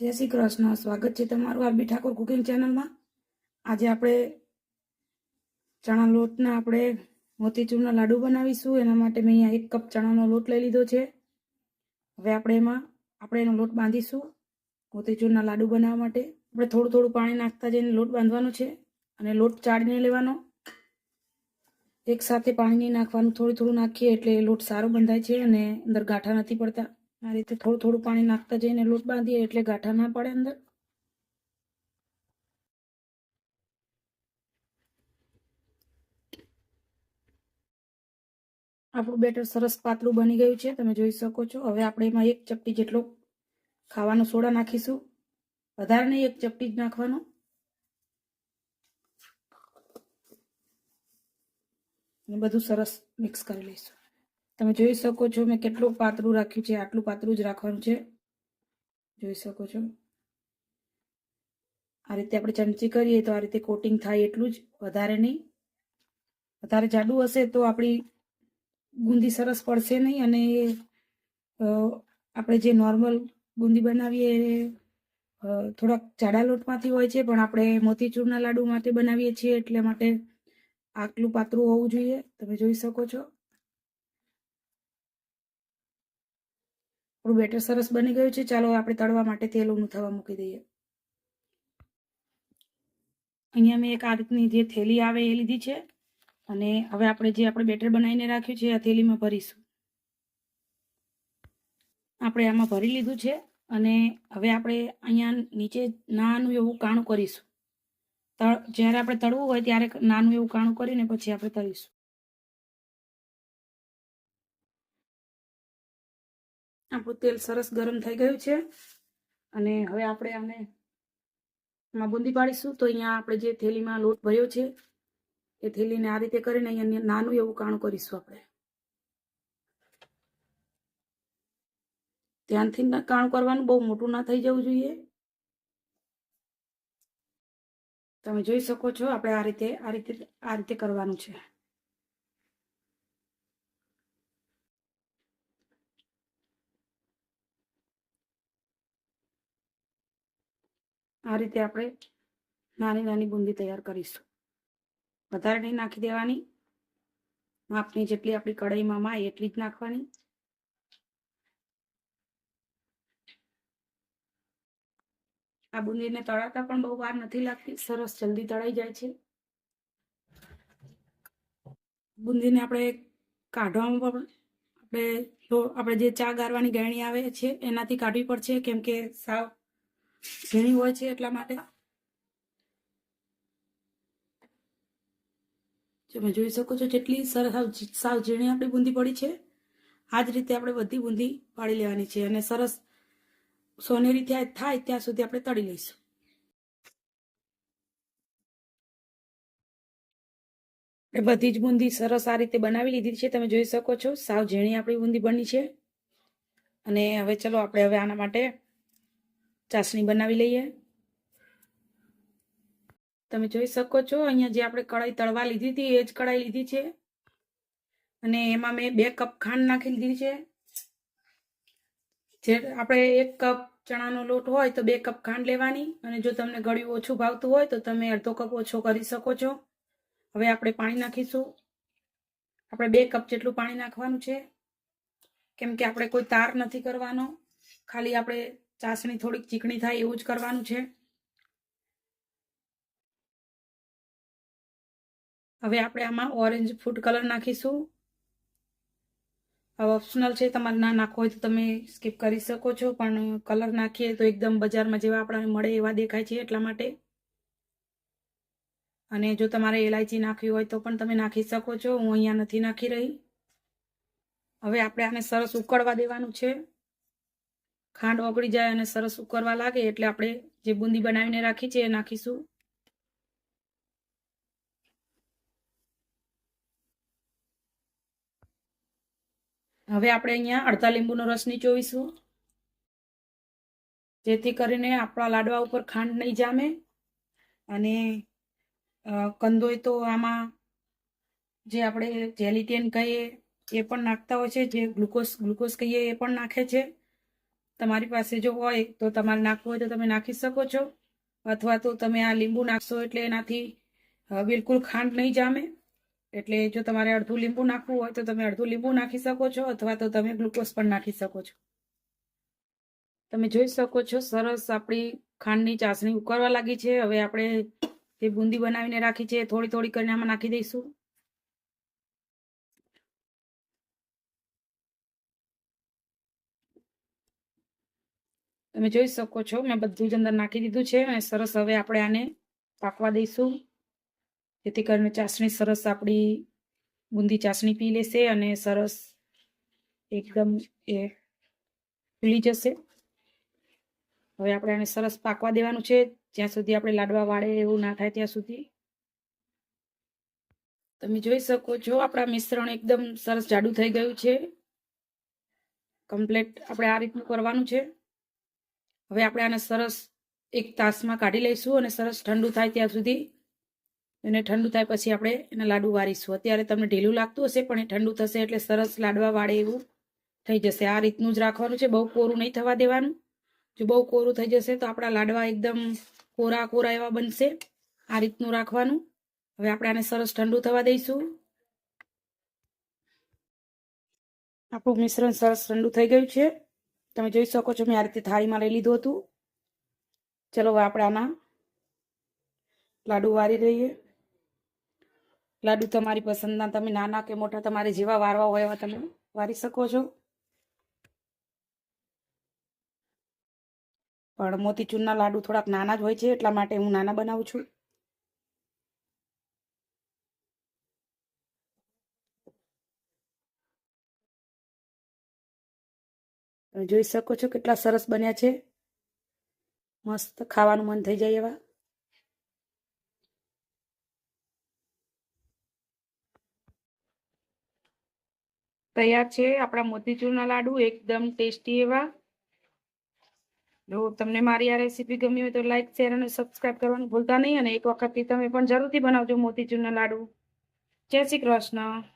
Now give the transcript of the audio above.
જય શ્રી કૃષ્ણ. સ્વાગત છે તમારું આરબી ઠાકોર કુકિંગ ચેનલમાં. આજે આપણે ચણા લોટના આપણે મોતીચૂરના લાડુ બનાવીશું. એના માટે મેં અહીંયા એક કપ ચણાનો લોટ લઈ લીધો છે. હવે આપણે એમાં, આપણે એનો લોટ બાંધીશું મોતીચૂરના લાડુ બનાવવા માટે. આપણે થોડું થોડું પાણી નાખતા જઈને લોટ બાંધવાનો છે અને લોટ ચાળીને લેવાનો. એક સાથે પાણી નાખવાનું, થોડું થોડું નાખીએ એટલે લોટ સારો બંધાય છે અને અંદર ગાંઠા નથી પડતા. આ રીતે થોડું થોડું પાણી નાખતા જઈને લોટ બાંધીએ એટલે ગાંઠા ના પડે અંદર. આપણું બેટર સરસ પાતળું બની ગયું છે, તમે જોઈ શકો છો. હવે આપણે એમાં એક ચપટી જેટલો ખાવાનો સોડા નાખીશું. વધારે નહીં, એક ચપટી જ નાખવાનો. બધું સરસ મિક્સ કરી લઈશું. તમે જોઈ શકો છો મેં કેટલું પાતળું રાખ્યું છે, આટલું પાતળું જ રાખવાનું છે. જોઈ શકો છો. આ રીતે આપણે ચમચી કરીએ તો આ રીતે કોટિંગ થાય એટલું જ, વધારે નહીં. વધારે જાડું હશે તો આપણી બુંદી સરસ પડશે નહીં અને આપણે જે નોર્મલ બુંદી બનાવીએ એ થોડાક જાડા લોટમાંથી હોય છે, પણ આપણે મોતીચૂરના લાડુ માટે બનાવીએ છીએ એટલે માટે આટલું પાતળું હોવું જોઈએ. તમે જોઈ શકો છો. આપણું બેટર સરસ બની ગયું છે. ચાલો આપણે તળવા માટે તેલ ઊનું થવા મૂકી દઈએ. અહીંયા મેં એક આ રીતની જે થેલી આવે એ લીધી છે. અને હવે આપણે જે આપણે બેટર બનાવીને રાખ્યું છે આ થેલીમાં ભરીશું. આપણે આમાં ભરી લીધું છે અને હવે આપણે અહીંયા નીચે નાનું એવું કાણું કરીશું. તળ, જ્યારે આપણે તળવું હોય ત્યારે નાનું એવું કાણું કરીને પછી આપણે તળીશું. આપણું તેલ સરસ ગરમ થઈ ગયું છે. અને હવે આપણે આને માં બુંદી પાડીશું. તો અહીંયા આપણે જે થેલીમાં લોટ ભર્યો છે, એ થેલીને આ રીતે કરીને અહીંયા નાનું એવું કાણું કરીશું આપણે. ધ્યાનથી કાણું કરવાનું, બહુ મોટું ના થઈ જવું જોઈએ. તમે જોઈ શકો છો, આપણે આ રીતે આ રીતે આ રીતે કરવાનું છે. આ રીતે આપણે નાની નાની બુંદી તૈયાર કરીશું. વધારે નહીં નાખી દેવાની. માપની જેટલી આપણી કઢાઈમાં માય એટલી જ નાખવાની. આ બુંદીને તળાતા પણ બહુ વાર નથી લાગતી. સરસ જલ્દી તળાઈ જાય છે. બુંદીને આપણે કાઢવામાં પણ આપણે આપણે જે ચા ગારવાની ગળણી આવે છે, એનાથી કાઢવી પડશે. કેમ કે સાવ ઝીણી હોય છે એટલા માટે? તમે જોઈ શકો છો જેટલી સરસ સાવ ઝીણી આપણી બુંદી પડી છે આ જ રીતે આપણે બધી બુંદી પાડી લેવાની છે અને સરસ સોનેરી થાય થાય ત્યાં સુધી આપણે તળી લઈશું. બધી જ બુંદી સરસ આ રીતે બનાવી લીધી છે, તમે જોઈ શકો છો સાવ ઝીણી આપણી બુંદી બની છે. અને હવે ચલો આપણે હવે આના માટે ચાસણી બનાવી લઈએ. તમે જોઈ શકો છો, અહીંયા જે આપણે કઢાઈ તળવા લીધી હતી, એ જ કઢાઈ લીધી છે. અને એમાં મેં બે કપ ખાંડ નાખી લીધી છે. જે આપણે એક કપ ચણાનો લોટ હોય તો બે કપ ખાંડ લેવાની, અને જો તમને ગળ્યું ઓછું ભાવતું હોય તો તમે અડધો કપ ઓછો કરી શકો છો. હવે આપણે પાણી નાખીશું. આપણે બે કપ જેટલું પાણી નાખવાનું છે. કેમ કે આપણે કોઈ તાર નથી કરવાનો. ખાલી આપણે ચાસણી થોડીક ચીકણી થાય એવું જ કરવાનું છે. હવે આપણે આમાં ઓરેન્જ ફૂડ કલર નાખીશું. હવે ઓપ્શનલ છે, તમારે ના નાખવો હોય તો તમે સ્કીપ કરી શકો છો, પણ કલર નાખીએ તો એકદમ બજારમાં જેવા આપણને મળે એવા દેખાય છે એટલા માટે. અને જો તમારે એલાયચી નાખવી હોય તો પણ તમે નાખી શકો છો, હું અહીંયા નથી નાખી રહી. હવે આપણે આને સરસ ઉકળવા દેવાનું છે. ખાંડ ઓગળી જાય અને સરસ ઉકળવા લાગે એટલે આપણે જે બુંદી બનાવીને રાખી છે એ નાખીશું. હવે આપણે અહીંયા અડધા લીંબુનો રસ નીચોવીશું. જેથી કરીને આપણા લાડવા ઉપર ખાંડ નહીં જામે અને કંદોય તો આમાં જે આપણે જેલિટેન કહીએ એ પણ નાખતા હોય છે, જે ગ્લુકોઝ ગ્લુકોઝ કહીએ એ પણ નાખે છે. તમારી પાસે જો હોય તો તમારે નાખવું હોય તો તમે નાખી શકો છો. અથવા તો તમે આ લીંબુ નાખશો એટલે એનાથી બિલકુલ ખાંડ નહીં જામે. એટલે જો તમારે અડધું લીંબુ નાખવું હોય તો તમે અડધું લીંબુ નાખી શકો છો અથવા તો તમે ગ્લુકોઝ પણ નાખી શકો છો. તમે જોઈ શકો છો સરસ આપણી ખાંડની ચાસણી ઉકળવા લાગી છે. હવે આપણે જે બુંદી બનાવીને રાખી છે થોડી થોડી કરીને આમાં નાખી દઈશું. તમે જોઈ શકો છો, મેં બધું જ અંદર નાખી દીધું છે અને સરસ હવે આપણે આને પાકવા દઈશું. જેથી કરીને ચાસણી સરસ આપણી બુંદી ચાસણી પી લેશે અને સરસ એકદમ એ ફૂલી જશે. હવે આપણે આને સરસ પાકવા દેવાનું છે, જ્યાં સુધી આપણે લાડવા વાળે એવું ના થાય ત્યાં સુધી. તમે જોઈ શકો છો, આપણા મિશ્રણ એકદમ સરસ જાડું થઈ ગયું છે. કમ્પ્લેટ આપણે આ રીતનું કરવાનું છે. હવે આપણે આને સરસ એક તાસમાં કાઢી લઈશું અને સરસ ઠંડુ થાય ત્યાં સુધી. એને ઠંડુ થાય પછી આપણે એના લાડુ વારીશું. અત્યારે તમને ઢીલું લાગતું હશે, પણ એ ઠંડુ થશે એટલે સરસ લાડવા વાળે એવું થઈ જશે. આ રીતનું જ રાખવાનું છે, બહુ કોરું નહીં થવા દેવાનું. જો બહુ કોરું થઈ જશે તો આપણા લાડવા એકદમ કોરા કોરા એવા બનશે. આ રીતનું રાખવાનું. હવે આપણે આને સરસ ઠંડુ થવા દઈશું. આપણું મિશ્રણ સરસ ઠંડુ થઈ ગયું છે. તમે જોઈ શકો છો, મેં આ રીતે થાળીમાં લઈ લીધું હતું. ચલો, હવે આપણે આના લાડુ વારી દઈએ લાડુ તમારી પસંદના, તમે નાના કે મોટા, તમારે જેવા વારવા હોય એવા તમે વારી શકો છો. પણ મોતીચૂરના લાડુ થોડાક નાના જ હોય છે, એટલા માટે હું નાના બનાવું છું. તમે જોઈ શકો છો કેટલા સરસ બન્યા છે. મસ્ત ખાવાનું મન થઈ જાય એવા. તૈયાર છે આપણા મોતીચૂરના લાડુ, એકદમ ટેસ્ટી એવા. જો તમને મારી આ રેસીપી ગમી હોય તો લાઈક શેર અને સબસ્ક્રાઇબ કરવાનું ભૂલતા નહીં અને એક વખતથી તમે પણ જરૂરથી બનાવજો મોતીચૂરના લાડુ. જય શ્રી કૃષ્ણ.